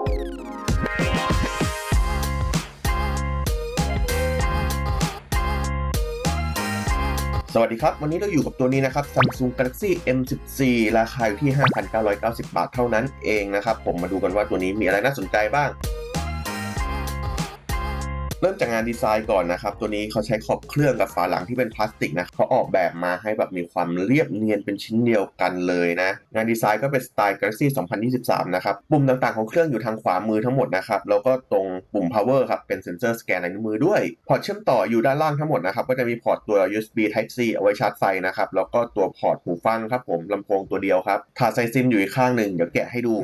สวัสดีครับ วันนี้เราอยู่กับตัวนี้นะครับ Samsung Galaxy M14 ราคาอยู่ที่ 5,990 บาทเท่านั้นเองนะครับ ผมมาดูกันว่าตัวนี้มีอะไรน่าสนใจบ้าง เริ่มจากงานดีไซน์ก่อนนะครับ ตัวนี้เขาใช้ขอบเครื่องกับฝาหลังที่เป็นพลาสติกนะเขาออกแบบมาให้แบบมีความเรียบเนียนเป็นชิ้นเดียวกันเลยนะ งานดีไซน์ก็เป็นสไตล์ Galaxy 2023 นะครับ ปุ่มต่างๆของเครื่องอยู่ทางขวามือทั้งหมดนะครับ แล้วก็ตรงปุ่ม power ครับ เป็นเซ็นเซอร์สแกนลายนิ้วมือด้วย พอร์ตเชื่อมต่ออยู่ด้านล่างทั้งหมดนะครับ ก็จะมีพอร์ตตัว USB Type C เอาไว้ชาร์จไฟนะครับ แล้วก็ตัวพอร์ตหูฟังครับผมลำโพงตัวเดียวครับถาดใส่ซิมอยู่อีกข้างหนึ่งเดี๋ยวแกะให้ดู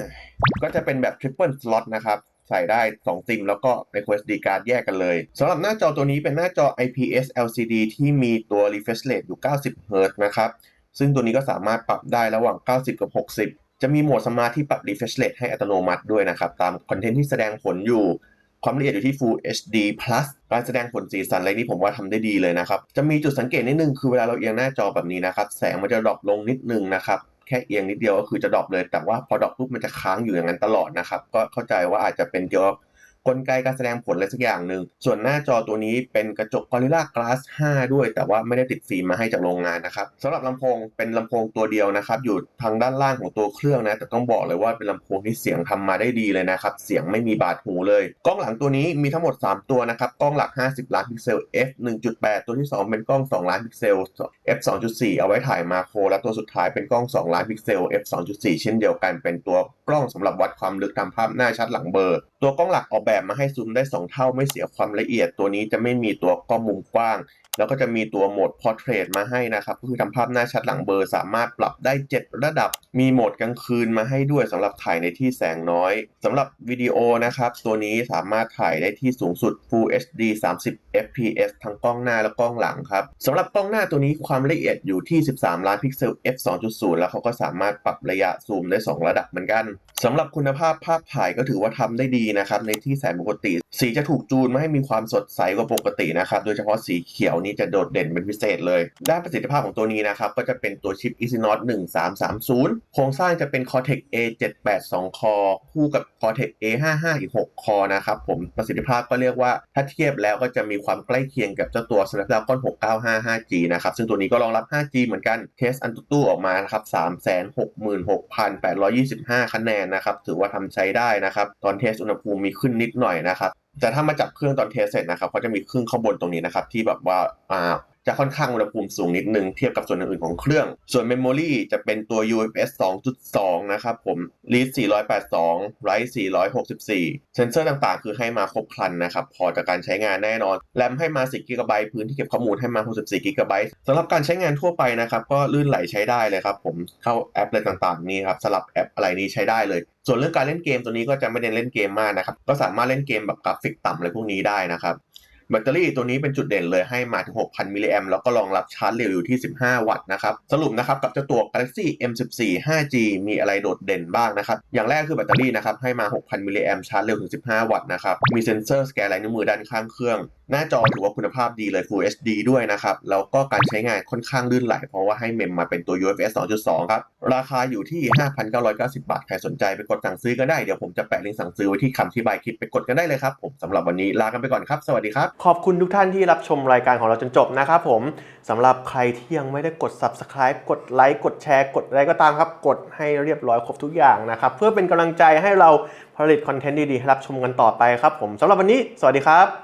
ก็จะเป็นแบบ Triple Slot นะครับ ใส่ได้ 2 ซิม แล้วก็ micro SD card แยกกันเลยสำหรับหน้าจอตัวนี้เป็นหน้าจอ IPS LCD ที่มีตัว refresh rate อยู่ 90 Hz นะครับ ซึ่งตัวนี้ก็สามารถปรับได้ระหว่าง 90 กับ 60 จะมีโหมดสมาร์ทที่ปรับ refresh rate ให้อัตโนมัติด้วยนะครับ ตามคอนเทนต์ที่แสดงผลอยู่ความละเอียดอยู่ที่ Full HD Plus การแสดงผลสีสันอะไรนี้ผมว่าทำได้ดีเลยนะครับ จะมีจุดสังเกตนิดนึงคือเวลาเราเอียงหน้าจอแบบนี้นะครับ แสงมันจะดรอปลงนิดนึงนะครับ แค่เอียงนิดเดียวก็คือจะดรอปเลย แต่ว่าพอดรอปปุ๊บมันจะค้างอยู่อย่างนั้นตลอดนะครับ ก็เข้าใจว่าอาจจะเป็นเกี่ยวกับ กลไกการแสดงผลอะไรสักอย่างหนึ่ง ส่วนหน้าจอตัวนี้เป็นกระจก Gorilla Glass 5 ด้วย แต่ว่าไม่ได้ติดฟิล์มมาให้จากโรงงานนะครับสำหรับลำโพงเป็นลำโพงตัวเดียวนะครับ อยู่ทางด้านล่างของตัวเครื่องนะ แต่ต้องบอกเลยว่าเป็นลำโพงที่เสียงทำมาได้ดีเลยนะครับ เสียงไม่มีบาดหูเลย กล้องหลังตัวนี้มีทั้งหมด 3 ตัวนะครับ กล้องหลัก 50 ล้านพิกเซล f 1.8 ตัวที่ 2 เป็นกล้อง 2 ล้านพิกเซล f 2.4 เอาไว้ถ่ายมาโคร และตัวสุดท้ายเป็นกล้อง 2 ล้านพิกเซล f 2.4 เช่นเดียวกัน เป็นตัวกล้องสำหรับวัดความลึกทำภาพหน้าชัดหลังเบอร์ ตัวกล้องหลักออกแบบมาให้ซูมได้ 2 เท่าไม่เสียความละเอียด ตัวนี้จะไม่มีตัวกล้องมุมกว้าง แล้วก็จะมีตัวโหมด Portrait มาให้นะครับก็คือทำภาพหน้าชัดหลังเบลอร์สามารถปรับได้ 7 ระดับ มีโหมดกลางคืนมาให้ด้วยสำหรับถ่ายในที่แสงน้อยสำหรับวิดีโอนะครับ ตัวนี้สามารถถ่ายได้ที่สูงสุด Full HD 30 fps ทั้งกล้องหน้าและกล้องหลังครับสำหรับกล้องหน้าตัวนี้ความละเอียดอยู่ที่ 13 ล้านพิกเซล f 2.0 แล้วเขาก็สามารถปรับระยะซูมได้ 2 ระดับเหมือนกันสำหรับคุณภาพภาพถ่ายก็ถือว่าทำได้ดีนะครับในที่แสงปกติ สีจะถูกจูนมาให้มีความสดใสกว่าปกตินะครับ โดยเฉพาะสีเขียวนี้จะโดดเด่นเป็นพิเศษเลย ด้านประสิทธิภาพของตัวนี้นะครับ ก็จะเป็นตัวชิป Exynos 1330 โครงสร้างจะเป็น Cortex A782 Core คู่กับ Cortex A55 อีก6คอนะครับผม ประสิทธิภาพก็เรียกว่าถ้าเทียบแล้วก็จะมีความใกล้เคียงกับเจ้าตัว Snapdragon 695 5G นะครับ ซึ่งตัวนี้ก็รองรับ 5G เหมือนกัน เทสอันตู้ออกมานะครับ366,825 คะแนนนะครับ ถือว่าทำใช้ได้นะครับ ตอนเทสอุณหภูมิมีขึ้นนิดหน่อยนะครับแต่ถ้ามาจับเครื่องตอนเทสเสร็จนะครับเขาจะมีเครื่องข้างบนตรงนี้นะครับ ที่แบบว่าอ่า จะค่อนข้างอุณหภูมิสูงนิดนึงเทียบกับส่วนอื่นๆของเครื่อง ส่วนเมมโมรีจะเป็นตัว UFS 2.2 นะครับผม Read 482 Write 464 เซนเซอร์ต่างๆ คือให้มาครบครันนะครับ พอจากการใช้งานแน่นอน แรมให้มา 10 g b พื้นที่เก็บข้อมูลให้มา 64 g b สำหรับการใช้งานทั่วไปนะครับ ก็ลื่นไหลใช้ได้เลยครับผม เข้าแอปอะไรต่างๆ นี่ครับ สลับแอปอะไรนี้ใช้ได้เลย ส่วนเรื่องการเล่นเกมตัวนี้ก็จะไม่เน้นเล่นเกมมากนะครับ ก็สามารถเล่นเกมแบบกราฟิกต่ำอะไรพวกนี้ได้นะครับ แบตเตอรี่ตัวนี้เป็นจุดเด่นเลยให้มาถึง 6,000 มิลลิแอมแล้วก็รองรับชาร์จเร็วอยู่ที่ 15 วัตต์นะครับสรุปนะครับกับเจ้าตัว Galaxy M14 5G มีอะไรโดดเด่นบ้างนะครับอย่างแรกคือแบตเตอรี่นะครับให้มา 6,000 มิลลิแอมชาร์จเร็วถึง 15 วัตต์นะครับมีเซ็นเซอร์สแกนลายนิ้วมือด้านข้างเครื่องหน้าจอถือว่าคุณภาพดีเลย Full HD ด้วยนะครับ แล้วก็การใช้งานค่อนข้างลื่นไหล เพราะว่าให้เมมมาเป็นตัว UFS 2.2 ครับ ราคาอยู่ที่ 5,990 บาท ใครสนใจไปกดสั่งซื้อก็ได้ เดี๋ยวผมจะแปะลิงก์สั่งซื้อไว้ที่คำที่บายคลิปไปกดกันได้เลยครับผมสำหรับวันนี้ลากันไปก่อนครับ สวัสดีครับ ขอบคุณทุกท่านที่รับชมรายการของเราจนจบนะครับผมสำหรับใครที่ยังไม่ได้กด subscribe กดไลค์กดแชร์กดอะไรก็ตามครับ กดให้เรียบร้อยครบทุกอย่างนะครับเพื่อเป็นกำลังใจให้เราผลิตคอนเทนต์ดีๆรับชมกันต่อไปครับผมสำหรับวันนี้ สวัสดีครับ